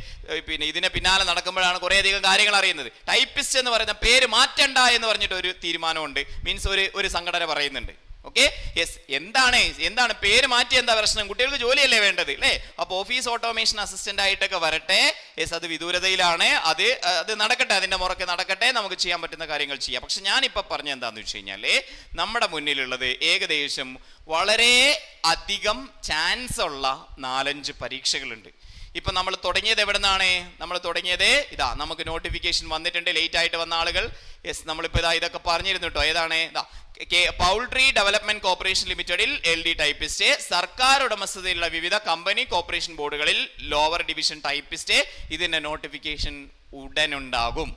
പിന്നെ ഇതിനെ പിന്നാലെ നടക്കുമ്പോഴാണ് കുറേ അധികം കാര്യങ്ങൾ അറിയുന്നത്. ടൈപ്പിസ്റ്റ് എന്ന് പറയുന്ന പേര് മാറ്റണ്ട എന്ന് പറഞ്ഞിട്ട് ഒരു തീരുമാനമുണ്ട്. മീൻസ് ഒരു ഒരു സംഘടന പറയുന്നുണ്ട്. ഓക്കെ യെസ് എന്താണ്? എന്താണ്? പേര് മാറ്റി എന്താ പ്രശ്നം? കുട്ടികൾക്ക് ജോലിയല്ലേ വേണ്ടത് അല്ലേ? അപ്പൊ ഓഫീസ് ഓട്ടോമേഷൻ അസിസ്റ്റന്റ് ആയിട്ടൊക്കെ വരട്ടെ. യെസ് അത് വിദൂരതയിലാണ്. അത് അത് നടക്കട്ടെ അതിന്റെ മുറക്കെ നടക്കട്ടെ. നമുക്ക് ചെയ്യാൻ പറ്റുന്ന കാര്യങ്ങൾ ചെയ്യാം. പക്ഷെ ഞാനിപ്പോ പറഞ്ഞ എന്താന്ന് വെച്ച് കഴിഞ്ഞാൽ നമ്മുടെ മുന്നിലുള്ളത് ഏകദേശം വളരെ അധികം ചാൻസ് ഉള്ള നാലഞ്ച് പരീക്ഷകളുണ്ട്. ഇപ്പൊ നമ്മൾ തുടങ്ങിയത് എവിടെ നിന്നാണ് നമ്മൾ തുടങ്ങിയത് ഇതാ നമുക്ക് നോട്ടിഫിക്കേഷൻ വന്നിട്ടുണ്ട് ലേറ്റ് ആയിട്ട് വന്ന ആളുകൾ. യെസ് നമ്മളിപ്പോ ഇതാ ഇതൊക്കെ പറഞ്ഞിരുന്നു കേട്ടോ ഏതാണ്? ഇതാ പൗൾട്രി ഡെവലപ്മെന്റ് കോർപ്പറേഷൻ ലിമിറ്റഡിൽ എൽ ഡി ടൈപ്പിസ്റ്റ് സർക്കാർ ഉടമസ്ഥതയിലുള്ള വിവിധ കമ്പനി കോർപ്പറേഷൻ ബോർഡുകളിൽ ലോവർ ഡിവിഷൻ ടൈപ്പിസ്റ്റ് ഇതിന്റെ നോട്ടിഫിക്കേഷൻ ഉടനുണ്ടാകും.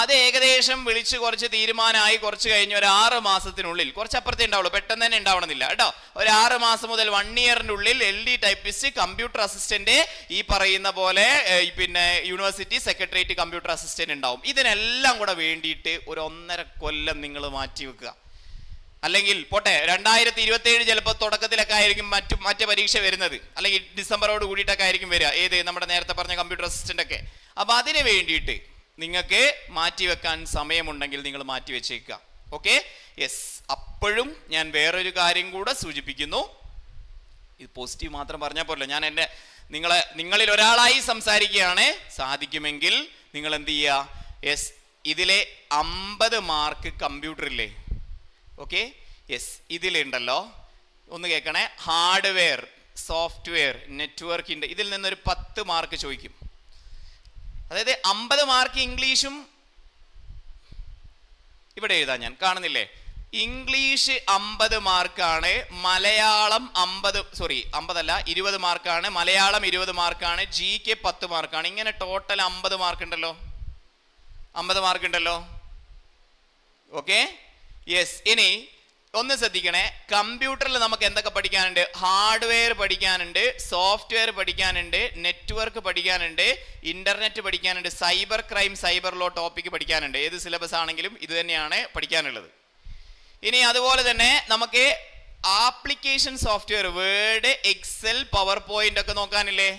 അത് ഏകദേശം വിളിച്ച് കുറച്ച് തീരുമാനമായി കുറച്ച് കഴിഞ്ഞ് ഒരു ആറ് മാസത്തിനുള്ളിൽ കുറച്ച് അപ്പുറത്തേ ഉണ്ടാവുള്ളൂ പെട്ടെന്ന് തന്നെ ഉണ്ടാവണമെന്നില്ല കേട്ടോ. ഒരു ആറ് മാസം മുതൽ വൺ ഇയറിന്റെ ഉള്ളിൽ L D typist computer assistant ഈ പറയുന്ന പോലെ പിന്നെ യൂണിവേഴ്സിറ്റി സെക്രട്ടേറിയറ്റ് കമ്പ്യൂട്ടർ അസിസ്റ്റന്റ് ഉണ്ടാവും. ഇതിനെല്ലാം കൂടെ വേണ്ടിയിട്ട് ഒരു ഒന്നര കൊല്ലം നിങ്ങൾ മാറ്റി വെക്കുക അല്ലെങ്കിൽ പോട്ടെ രണ്ടായിരത്തി ഇരുപത്തി ഏഴ് ചിലപ്പോൾ തുടക്കത്തിലൊക്കെ ആയിരിക്കും മറ്റു മറ്റു പരീക്ഷ വരുന്നത്. അല്ലെങ്കിൽ ഡിസംബറോട് കൂടിയിട്ടൊക്കെ ആയിരിക്കും വരിക. ഏത് നമ്മുടെ നേരത്തെ പറഞ്ഞ കമ്പ്യൂട്ടർ അസിസ്റ്റന്റ് ഒക്കെ. അപ്പൊ അതിന് വേണ്ടിയിട്ട് നിങ്ങൾക്ക് മാറ്റിവെക്കാൻ സമയമുണ്ടെങ്കിൽ നിങ്ങൾ മാറ്റി വെച്ചേക്കുക ഓക്കെ യെസ് അപ്പോഴും ഞാൻ വേറൊരു കാര്യം കൂടെ സൂചിപ്പിക്കുന്നു. ഇത് പോസിറ്റീവ് മാത്രം പറഞ്ഞാൽ പോരല്ലോ. ഞാൻ എന്റെ നിങ്ങളെ നിങ്ങളിൽ ഒരാളായി സംസാരിക്കുകയാണ്. സാധിക്കുമെങ്കിൽ നിങ്ങൾ എന്ത് ചെയ്യുക? യെസ് ഇതിലെ അമ്പത് മാർക്ക് കമ്പ്യൂട്ടറില്ലേ ഓക്കെ യെസ് ഇതിലുണ്ടല്ലോ. ഒന്ന് കേൾക്കണേ. ഹാർഡ്വെയർ സോഫ്റ്റ്വെയർ നെറ്റ്വർക്കിന്റെ ഇതിൽ നിന്നൊരു പത്ത് മാർക്ക് ചോദിക്കും. അതായത് അമ്പത് മാർക്ക് ഇംഗ്ലീഷും ഇവിടെ എഴുതാം ഞാൻ. കാണുന്നില്ലേ? ഇംഗ്ലീഷ് അമ്പത് മാർക്കാണ് മലയാളം അമ്പത് സോറി അമ്പതല്ല ഇരുപത് മാർക്കാണ് മലയാളം ഇരുപത് മാർക്കാണ് ജി കെ പത്ത് മാർക്കാണ് ഇങ്ങനെ ടോട്ടൽ അമ്പത് മാർക്ക് ഉണ്ടല്ലോ. അമ്പത് മാർക്ക് ഉണ്ടല്ലോ. ഓക്കെ യെസ് ഇനി ഒന്ന് ശ്രദ്ധിക്കണേ. കമ്പ്യൂട്ടറിൽ നമുക്ക് എന്തൊക്കെ പഠിക്കാനുണ്ട്? ഹാർഡ്വെയർ പഠിക്കാനുണ്ട് സോഫ്റ്റ്വെയർ പഠിക്കാനുണ്ട് നെറ്റ്വർക്ക് പഠിക്കാനുണ്ട് ഇന്റർനെറ്റ് പഠിക്കാനുണ്ട് cyber crime cyber law topic പഠിക്കാനുണ്ട്. ഏത് സിലബസ് ആണെങ്കിലും ഇത് തന്നെയാണ് പഠിക്കാനുള്ളത്. ഇനി അതുപോലെ തന്നെ നമുക്ക് application software Word Excel PowerPoint ഒക്കെ നോക്കാനില്ലേ?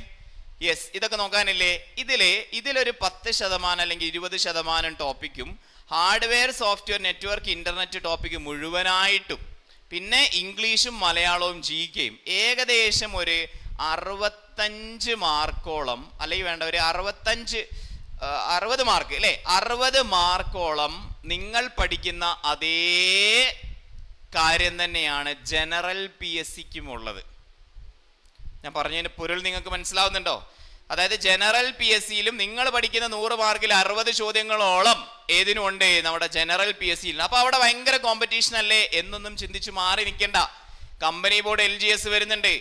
യെസ് ഇതൊക്കെ നോക്കാനില്ലേ? ഇതിൽ ഇതിലൊരു പത്ത് ശതമാനം അല്ലെങ്കിൽ ഇരുപത് ശതമാനം ടോപ്പിക്കും hardware software network internet topic മുഴുവനായിട്ടും. പിന്നെ ഇംഗ്ലീഷും മലയാളവും ജി കെയും ഏകദേശം ഒരു അറുപത്തഞ്ച് മാർക്കോളം അല്ലെങ്കിൽ വേണ്ട ഒരു അറുപത്തഞ്ച് അറുപത് മാർക്ക് അല്ലേ? അറുപത് മാർക്കോളം നിങ്ങൾ പഠിക്കുന്ന അതേ കാര്യം തന്നെയാണ് ജനറൽ പി എസ് സിക്കും ഉള്ളത് ഞാൻ പറഞ്ഞതിന് പൊരുൾ നിങ്ങൾക്ക് മനസ്സിലാവുന്നുണ്ടോ? അതായത് ജനറൽ പി എസ് സിയിലും നിങ്ങൾ പഠിക്കുന്ന നൂറ് മാർക്കിൽ അറുപത് ചോദ്യങ്ങളോളം ഏതിനും ഉണ്ട് നമ്മുടെ ജനറൽ പി എസ് സിയിൽ. അപ്പൊ അവിടെ ഭയങ്കര കോമ്പറ്റീഷൻ അല്ലേ എന്നൊന്നും ചിന്തിച്ചു മാറി നിൽക്കണ്ട. Company board L G S വരുന്നുണ്ട്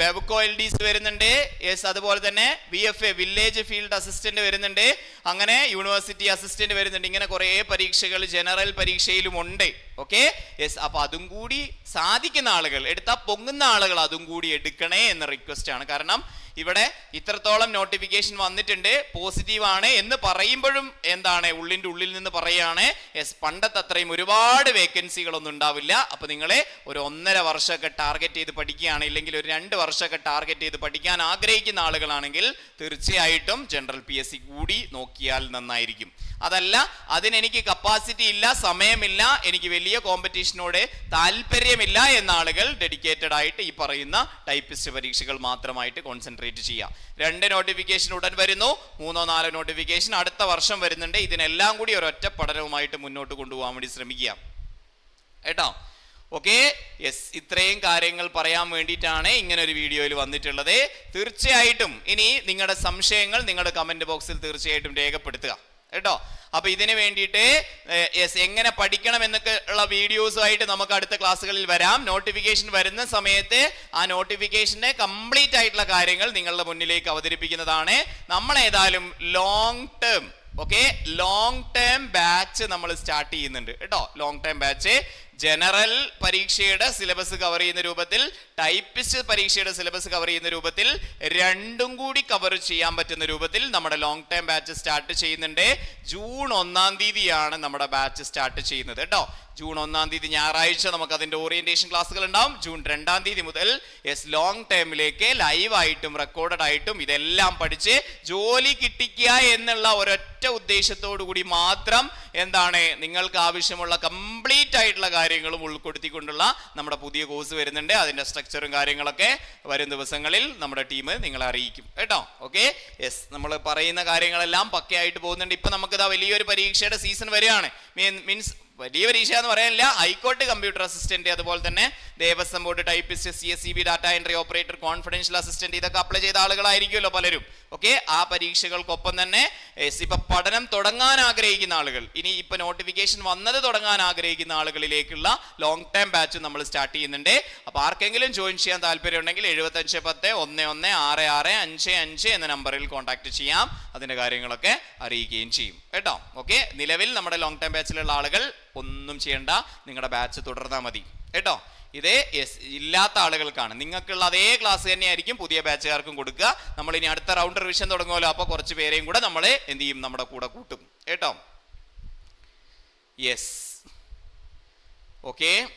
ബെവ്കോ എൽ ഡി വരുന്നുണ്ട് യെസ് അതുപോലെ തന്നെ V F A village field assistant വരുന്നുണ്ട് അങ്ങനെ യൂണിവേഴ്സിറ്റി അസിസ്റ്റന്റ് വരുന്നുണ്ട് ഇങ്ങനെ കുറേ പരീക്ഷകൾ ജനറൽ പരീക്ഷയിലും ഉണ്ട്. ഓക്കെ? യെസ് അപ്പൊ അതും കൂടി സാധിക്കുന്ന ആളുകൾ എടുത്താൽ പൊങ്ങുന്ന ആളുകൾ അതും കൂടി എടുക്കണേ എന്ന റിക്വസ്റ്റ് ആണ്. കാരണം ഇവിടെ ഇത്രത്തോളം നോട്ടിഫിക്കേഷൻ വന്നിട്ടുണ്ട് പോസിറ്റീവ് ആണ് എന്ന് പറയുമ്പോഴും എന്താണ് ഉള്ളിന്റെ ഉള്ളിൽ നിന്ന് പറയുകയാണ് യെസ് പണ്ടത്തെ അത്രയും ഒരുപാട് വേക്കൻസികളൊന്നും ഉണ്ടാവില്ല. അപ്പൊ നിങ്ങളെ ഒരു ഒന്നര വർഷമൊക്കെ ടാർഗറ്റ് ചെയ്ത് പഠിക്കുകയാണ് ഇല്ലെങ്കിൽ ഒരു രണ്ട് വർഷമൊക്കെ ടാർഗറ്റ് ചെയ്ത് പഠിക്കാൻ ആഗ്രഹിക്കുന്ന ആളുകളാണെങ്കിൽ തീർച്ചയായിട്ടും ജനറൽ പി കൂടി നോക്കിയാൽ നന്നായിരിക്കും. അതല്ല അതിനെനിക്ക് കപ്പാസിറ്റി ഇല്ല സമയമില്ല എനിക്ക് വലിയ കോമ്പറ്റീഷനോട് താല്പര്യമില്ല എന്ന ആളുകൾ ഡെഡിക്കേറ്റഡ് ആയിട്ട് ഈ പറയുന്ന ടൈപ്പിസ്റ്റ് പരീക്ഷകൾ മാത്രമായിട്ട് കോൺസെൻട്രേറ്റ് ചെയ്യാം രണ്ട് നോട്ടിഫിക്കേഷൻ ഉടൻ വരുന്നു മൂന്നോ നാലോ നോട്ടിഫിക്കേഷൻ അടുത്ത വർഷം വരുന്നുണ്ട്. ഇതിനെല്ലാം കൂടി ഒരൊറ്റ പഠനവുമായിട്ട് മുന്നോട്ട് കൊണ്ടുപോകാൻ വേണ്ടി ശ്രമിക്കുക. കേട്ടോ? ഓക്കെ യെസ് ഇത്രയും കാര്യങ്ങൾ പറയാൻ വേണ്ടിയിട്ടാണ് ഇങ്ങനെ ഒരു വീഡിയോയിൽ വന്നിട്ടുള്ളത്. തീർച്ചയായിട്ടും ഇനി നിങ്ങളുടെ സംശയങ്ങൾ നിങ്ങളുടെ കമന്റ് ബോക്സിൽ തീർച്ചയായിട്ടും രേഖപ്പെടുത്തുക. കേട്ടോ? അപ്പൊ ഇതിന് വേണ്ടിയിട്ട് എങ്ങനെ പഠിക്കണം എന്നൊക്കെ ഉള്ള വീഡിയോസുമായിട്ട് നമുക്ക് അടുത്ത ക്ലാസ്സുകളിൽ വരാം. നോട്ടിഫിക്കേഷൻ വരുന്ന സമയത്ത് ആ നോട്ടിഫിക്കേഷന്റെ കംപ്ലീറ്റ് ആയിട്ടുള്ള കാര്യങ്ങൾ നിങ്ങളുടെ മുന്നിലേക്ക് അവതരിപ്പിക്കുന്നതാണ്. നമ്മൾ ഏതായാലും long term okay long term batch നമ്മൾ സ്റ്റാർട്ട് ചെയ്യുന്നുണ്ട് കേട്ടോ? ലോങ് ടേം ബാച്ച് ജനറൽ പരീക്ഷയുടെ സിലബസ് കവർ ചെയ്യുന്ന രൂപത്തിൽ ടൈപ്പിസ്റ്റ് പരീക്ഷയുടെ സിലബസ് കവർ ചെയ്യുന്ന രൂപത്തിൽ രണ്ടും കൂടി കവർ ചെയ്യാൻ പറ്റുന്ന രൂപത്തിൽ നമ്മുടെ ലോങ് ടൈം ബാച്ച് സ്റ്റാർട്ട് ചെയ്യുന്നുണ്ട്. ജൂൺ ഒന്നാം തീയതിയാണ് നമ്മുടെ ബാച്ച് സ്റ്റാർട്ട് ചെയ്യുന്നത് കേട്ടോ. ജൂൺ ഒന്നാം തീയതി ഞായറാഴ്ച നമുക്ക് അതിന്റെ ഓറിയന്റേഷൻ ക്ലാസ്സുകൾ ഉണ്ടാവും. ജൂൺ രണ്ടാം തീയതി മുതൽ യെസ് ലോങ് ടേമിലേക്ക് ലൈവായിട്ടും റെക്കോർഡഡ് ആയിട്ടും ഇതെല്ലാം പഠിച്ച് ജോലി കിട്ടിക്കുക എന്നുള്ള ഒരൊറ്റ ഉദ്ദേശത്തോടു കൂടി മാത്രം എന്താണ് നിങ്ങൾക്ക് ആവശ്യമുള്ള കംപ്ലീറ്റ് ആയിട്ടുള്ള കാര്യങ്ങളും ഉൾപ്പെടുത്തിക്കൊണ്ടുള്ള നമ്മുടെ പുതിയ കോഴ്സ് വരുന്നുണ്ട്. അതിന്റെ സ്ട്രക്ചറും കാര്യങ്ങളൊക്കെ വരും ദിവസങ്ങളിൽ നമ്മുടെ ടീം നിങ്ങളെ അറിയിക്കും. കേട്ടോ? ഓക്കെ യെസ് നമ്മൾ പറയുന്ന കാര്യങ്ങളെല്ലാം പക്കയായിട്ട് പോകുന്നുണ്ട്. ഇപ്പം നമുക്കിതാ വലിയൊരു പരീക്ഷയുടെ സീസൺ വരികയാണ്. മീൻസ് വലിയ പരീക്ഷ എന്ന് പറയാനില്ല. ഹൈക്കോർട്ട് കമ്പ്യൂട്ടർ അസിസ്റ്റന്റ് അതുപോലെ തന്നെ Devaswom board typist C S C B data entry operator confidential assistant ഇതൊക്കെ അപ്ലൈ ചെയ്ത ആളുകളായിരിക്കുമല്ലോ പലരും. ഓക്കെ ആ പരീക്ഷകൾക്കൊപ്പം തന്നെ ഇപ്പൊ പഠനം തുടങ്ങാൻ ആഗ്രഹിക്കുന്ന ആളുകൾ ഇനി ഇപ്പൊ നോട്ടിഫിക്കേഷൻ വന്നത് തുടങ്ങാൻ ആഗ്രഹിക്കുന്ന ആളുകളിലേക്കുള്ള ലോങ് ടൈം ബാച്ച് നമ്മൾ സ്റ്റാർട്ട് ചെയ്യുന്നുണ്ട്. അപ്പൊ ആർക്കെങ്കിലും ജോയിൻ ചെയ്യാൻ താല്പര്യം ഉണ്ടെങ്കിൽ എഴുപത്തഞ്ച് പത്ത് ഒന്ന് ഒന്ന് ആറ് ആറ് അഞ്ച് അഞ്ച് എന്ന നമ്പറിൽ കോൺടാക്ട് ചെയ്യാം. അതിന്റെ കാര്യങ്ങളൊക്കെ അറിയിക്കുകയും ചെയ്യും. കേട്ടോ? ഓക്കെ നിലവിൽ നമ്മുടെ ലോങ് ടൈം ബാച്ചിലുള്ള ആളുകൾ ഒന്നും ചെയ്യണ്ട. നിങ്ങളുടെ ബാച്ച് തുടർന്നാൽ മതി. കേട്ടോ? ഇത് എസ് ഇല്ലാത്ത ആളുകൾക്കാണ്. നിങ്ങൾക്കുള്ള അതേ ക്ലാസ് തന്നെയായിരിക്കും പുതിയ ബാച്ചുകാർക്കും കൊടുക്കുക. നമ്മൾ ഇനി അടുത്ത റൗണ്ട് റിവിഷൻ തുടങ്ങുമല്ലോ. അപ്പോൾ കുറച്ച് പേരെയും കൂടെ നമ്മൾ എന്ത് ചെയ്യും? നമ്മുടെ കൂടെ കൂട്ടും. കേട്ടോ? യെസ് ഓക്കെ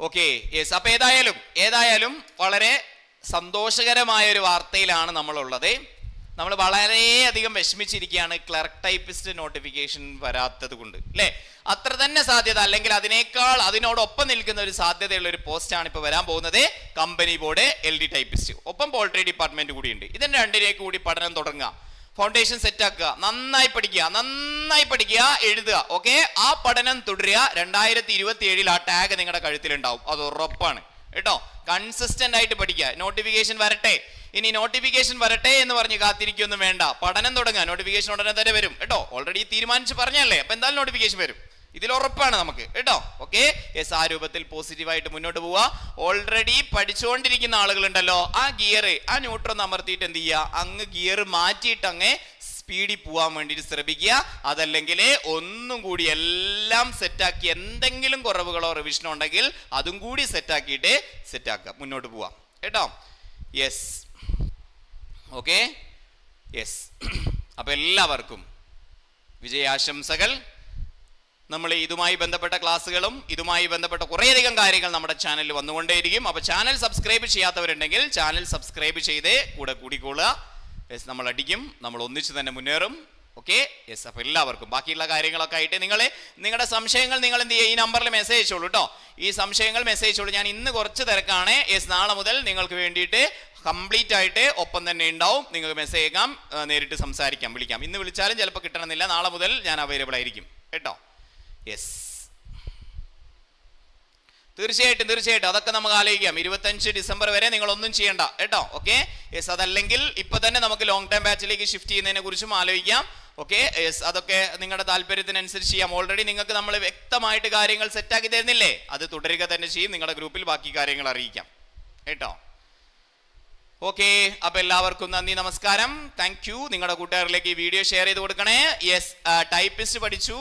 ഓക്കെ യെസ് അപ്പൊ ഏതായാലും ഏതായാലും വളരെ സന്തോഷകരമായ ഒരു വാർത്തയിലാണ് നമ്മളുള്ളത്. നമ്മൾ വളരെയധികം വിഷമിച്ചിരിക്കുകയാണ് ക്ലർക്ക് ടൈപ്പിസ്റ്റ് നോട്ടിഫിക്കേഷൻ വരാത്തത് കൊണ്ട് അല്ലേ അത്ര തന്നെ സാധ്യത അല്ലെങ്കിൽ അതിനേക്കാൾ അതിനോടൊപ്പം നിൽക്കുന്ന ഒരു സാധ്യതയുള്ള ഒരു പോസ്റ്റാണ് ഇപ്പോൾ വരാൻ പോകുന്നത്. Company board L D typist ഒപ്പം പോൾട്രി ഡിപ്പാർട്ട്മെന്റ് കൂടിയുണ്ട് ഇതിന്റെ രണ്ടിലേക്ക് കൂടി പഠനം തുടങ്ങുക. ഫൗണ്ടേഷൻ സെറ്റ് ആക്കുക. നന്നായി പഠിക്കുക. നന്നായി പഠിക്കുക. എഴുതുക. ഓക്കെ ആ പഠനം തുടരുക. രണ്ടായിരത്തി ഇരുപത്തി ഏഴിൽ ആ ടാഗ് നിങ്ങളുടെ കഴുത്തിലുണ്ടാവും. അത് ഉറപ്പാണ്. കേട്ടോ? കൺസിസ്റ്റന്റ് ആയിട്ട് പഠിക്കുക. നോട്ടിഫിക്കേഷൻ വരട്ടെ. ഇനി നോട്ടിഫിക്കേഷൻ വരട്ടെ എന്ന് പറഞ്ഞ് കാത്തിരിക്കൊന്നും വേണ്ട. പഠനം തുടങ്ങുക നോട്ടിഫിക്കേഷൻ ഉടനെ തന്നെ വരും. കേട്ടോ? ഓൾറെഡി തീരുമാനിച്ച് പറഞ്ഞല്ലേ? അപ്പൊ എന്തായാലും നോട്ടിഫിക്കേഷൻ വരും. ഇതിൽ ഉറപ്പാണ് നമുക്ക്. കേട്ടോ? ഓക്കെ എസ് ആ രൂപത്തിൽ പോസിറ്റീവായിട്ട് മുന്നോട്ട് പോവുക. ഓൾറെഡി പഠിച്ചുകൊണ്ടിരിക്കുന്ന ആളുകളുണ്ടല്ലോ. ആ ഗിയർ ആ ന്യൂട്രൺ അമർത്തിയിട്ട് എന്ത് ചെയ്യുക? അങ്ങ് ഗിയർ മാറ്റിയിട്ട് അങ്ങ് സ്പീഡിൽ പോവാൻ വേണ്ടിയിട്ട് ശ്രമിക്കുക. അതല്ലെങ്കിൽ ഒന്നും കൂടി എല്ലാം സെറ്റാക്കി എന്തെങ്കിലും കുറവുകളോ റിവിഷനോ ഉണ്ടെങ്കിൽ അതും കൂടി സെറ്റാക്കിയിട്ട് സെറ്റാക്കുക മുന്നോട്ട് പോവാം. കേട്ടോ? യെസ് ഓക്കെ യെസ് അപ്പോൾ എല്ലാവർക്കും വിജയാശംസകൾ. നമ്മൾ ഇതുമായി ബന്ധപ്പെട്ട ക്ലാസ്സുകളും ഇതുമായി ബന്ധപ്പെട്ട കുറേയധികം കാര്യങ്ങൾ നമ്മുടെ ചാനലിൽ വന്നുകൊണ്ടേയിരിക്കും. അപ്പോൾ ചാനൽ സബ്സ്ക്രൈബ് ചെയ്യാത്തവരുണ്ടെങ്കിൽ ചാനൽ സബ്സ്ക്രൈബ് ചെയ്തേ കൂടെ കൂടിക്കൊള്ളുക യെസ് നമ്മൾ അടിക്കും നമ്മൾ ഒന്നിച്ചു തന്നെ മുന്നേറും. ഓക്കെ യെസ് അപ്പോൾ എല്ലാവർക്കും. ബാക്കിയുള്ള കാര്യങ്ങളൊക്കെ ആയിട്ട് നിങ്ങൾ നിങ്ങളുടെ സംശയങ്ങൾ നിങ്ങൾ എന്ത് ചെയ്യുക ഈ നമ്പറിൽ മെസ്സേജ് അയച്ചോളൂ കേട്ടോ ഈ സംശയങ്ങൾ മെസ്സേജ് അയച്ചോളൂ ഞാൻ ഇന്ന് കുറച്ച് തിരക്കാണ്. യെസ് നാളെ മുതൽ നിങ്ങൾക്ക് വേണ്ടിയിട്ട് കംപ്ലീറ്റ് ആയിട്ട് ഒപ്പം തന്നെ ഉണ്ടാവും. നിങ്ങൾക്ക് മെസ്സേജ് അയക്കാം നേരിട്ട് സംസാരിക്കാം വിളിക്കാം. ഇന്ന് വിളിച്ചാലും ചിലപ്പോൾ കിട്ടണമെന്നില്ല. നാളെ മുതൽ ഞാൻ അവൈലബിൾ ആയിരിക്കും. കേട്ടോ? യെസ് തീർച്ചയായിട്ടും തീർച്ചയായിട്ടും. അതൊക്കെ നമുക്ക് ആലോചിക്കാം. ഇരുപത്തഞ്ച് ഡിസംബർ വരെ നിങ്ങൾ ഒന്നും ചെയ്യണ്ട. കേട്ടോ? ഓക്കെ യെസ് അതല്ലെങ്കിൽ ഇപ്പൊ തന്നെ നമുക്ക് ലോങ് ടൈം ബാച്ചിലേക്ക് ഷിഫ്റ്റ് ചെയ്യുന്നതിനെ കുറിച്ചും ആലോചിക്കാം. ഓക്കെ യെസ് അതൊക്കെ നിങ്ങളുടെ താല്പര്യത്തിനനുസരിച്ച് ചെയ്യാം. ഓൾറെഡി നിങ്ങൾക്ക് നമ്മൾ വ്യക്തമായിട്ട് കാര്യങ്ങൾ സെറ്റാക്കി തരുന്നില്ലേ? അത് തുടരുക തന്നെ ചെയ്യും. നിങ്ങളുടെ ഗ്രൂപ്പിൽ ബാക്കി കാര്യങ്ങൾ അറിയിക്കാം. കേട്ടോ? ഓക്കെ അപ്പൊ എല്ലാവർക്കും നന്ദി നമസ്കാരം. താങ്ക് യു നിങ്ങളുടെ കൂട്ടുകാരിലേക്ക് ഈ വീഡിയോ ഷെയർ ചെയ്ത് കൊടുക്കണേ. യെസ് ടൈപ്പിസ്റ്റ് പഠിച്ചു.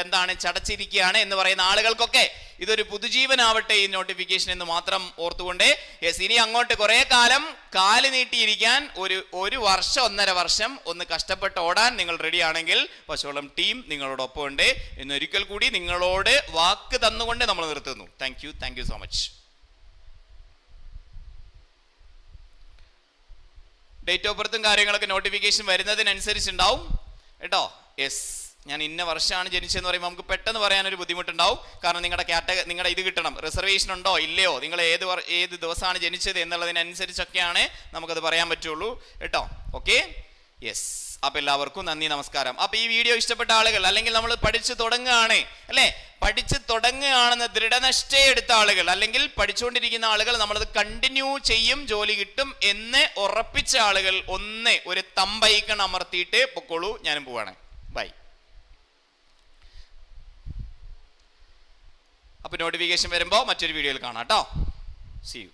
എന്താണ് ചടച്ചിരിക്കുകയാണ് എന്ന് പറയുന്ന ആളുകൾക്കൊക്കെ ഇതൊരു പുതുജീവനാവട്ടെ ഈ നോട്ടിഫിക്കേഷൻ എന്ന് മാത്രം ഓർത്തുകൊണ്ട്. യെസ് ഇനി അങ്ങോട്ട് കുറെ കാലം കാൽ നീട്ടിയിരിക്കാൻ ഒരു ഒരു വർഷം ഒന്നര വർഷം ഒന്ന് കഷ്ടപ്പെട്ട് ഓടാൻ നിങ്ങൾ റെഡി ആണെങ്കിൽ പശുവളം ടീം നിങ്ങളോടൊപ്പം ഉണ്ട് എന്നൊരിക്കൽ കൂടി നിങ്ങളോട് വാക്ക് തന്നുകൊണ്ട് നമ്മൾ നിർത്തുന്നു. Thank you thank you so much date of ബർത്തും കാര്യങ്ങളൊക്കെ നോട്ടിഫിക്കേഷൻ വരുന്നതിനനുസരിച്ചുണ്ടാവും. കേട്ടോ? യെസ് ഞാൻ ഇന്ന വർഷമാണ് ജനിച്ചതെന്ന് പറയുമ്പോൾ നമുക്ക് പെട്ടെന്ന് പറയാനൊരു ബുദ്ധിമുട്ടുണ്ടാവും. കാരണം നിങ്ങളുടെ കാറ്റഗറി നിങ്ങളുടെ ഇത് കിട്ടണം. റിസർവേഷൻ ഉണ്ടോ? ഇല്ലയോ? നിങ്ങൾ ഏത് ഏത് ദിവസമാണ് ജനിച്ചത് എന്നുള്ളതിനനുസരിച്ചൊക്കെയാണ് നമുക്കത് പറയാൻ പറ്റുള്ളൂ. കേട്ടോ? ഓക്കെ യെസ് അപ്പൊ എല്ലാവർക്കും നന്ദി നമസ്കാരം. അപ്പൊ ഈ വീഡിയോ ഇഷ്ടപ്പെട്ട ആളുകൾ അല്ലെങ്കിൽ നമ്മൾ പഠിച്ചു തുടങ്ങുകയാണ് അല്ലെ? പഠിച്ചു തുടങ്ങുകയാണെന്ന് ദൃഢനിഷ്ഠ എടുത്ത ആളുകൾ അല്ലെങ്കിൽ പഠിച്ചുകൊണ്ടിരിക്കുന്ന ആളുകൾ നമ്മളത് കണ്ടിന്യൂ ചെയ്യും ജോലി കിട്ടും എന്ന് ഉറപ്പിച്ച ആളുകൾ ഒന്ന് ഒരു തമ്പൈക്കൺ അമർത്തിയിട്ട് പൊക്കോളൂ. ഞാനും പോവാണ്. ബൈ അപ്പൊ നോട്ടിഫിക്കേഷൻ വരുമ്പോൾ മറ്റൊരു വീഡിയോയിൽ കാണാം കേട്ടോ. C U